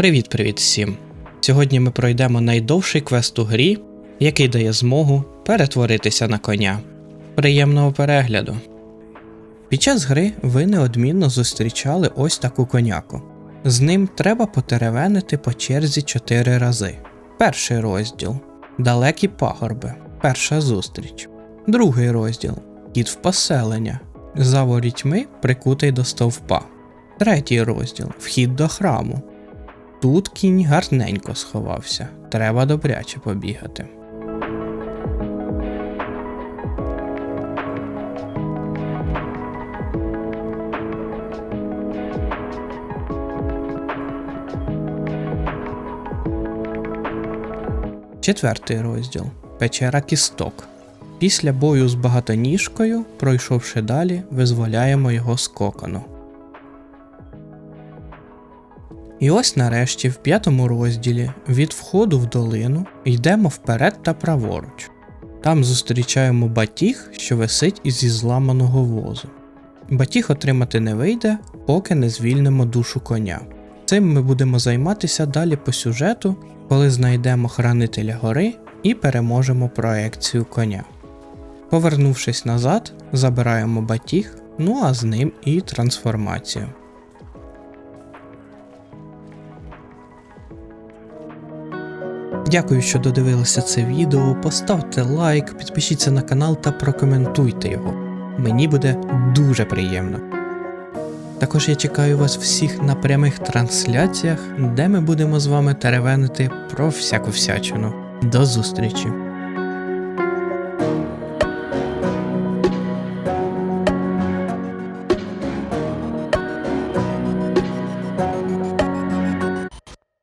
Привіт-привіт всім! Сьогодні ми пройдемо найдовший квест у грі, який дає змогу перетворитися на коня. Приємного перегляду! Під час гри ви неодмінно зустрічали ось таку коняку. З ним треба потеревенити по черзі 4 рази. Перший розділ Далекі пагорби. Перша зустріч. Другий розділ Кіт в поселення. За ворітьми прикутий до стовпа. Третій розділ Вхід до храму. Тут кінь гарненько сховався. Треба добряче побігати. Четвертий розділ Печера кісток. Після бою з багатоніжкою, пройшовши далі, визволяємо його з кокону. І ось нарешті, в п'ятому розділі, від входу в долину йдемо вперед та праворуч. Там зустрічаємо батіг, що висить із зламаного возу. Батіг отримати не вийде, поки не звільнимо душу коня. Цим ми будемо займатися далі по сюжету, коли знайдемо хранителя гори і переможемо проекцію коня. Повернувшись назад, забираємо батіг, ну а з ним і трансформацію. Дякую, що додивилися це відео. Поставте лайк, підпишіться на канал та прокоментуйте його. Мені буде дуже приємно. Також я чекаю вас всіх на прямих трансляціях, де ми будемо з вами теревенити про всяку всячину. До зустрічі!